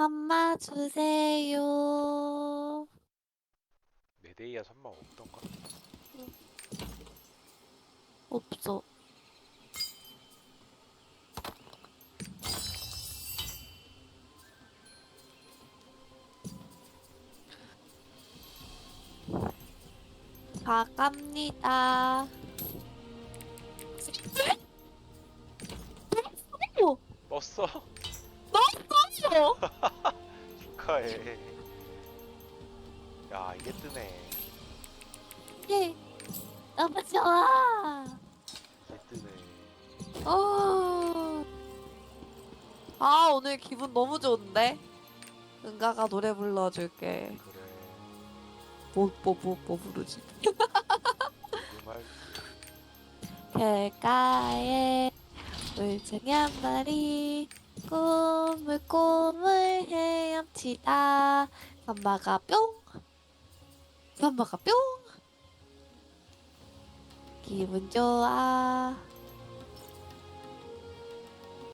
한마 주세요. 메데이아 선망 없던가? 없어. 자, 갑니다. 오! 떴어? 나왔어! 축하해. 야 이게 뜨네. 예. 너무 좋아. 이게 뜨네. 어. 아, 오늘 기분 너무 좋은데? 은가가 노래 불러줄게. 그래. 뭐, 뭐, 뭐, 뭐 부르지? 정말 길가에 물쟁이 한 마리 꿈을 꿈을 헤엄치다. 삼바가 뿅. 삼바가 뿅. 기분 좋아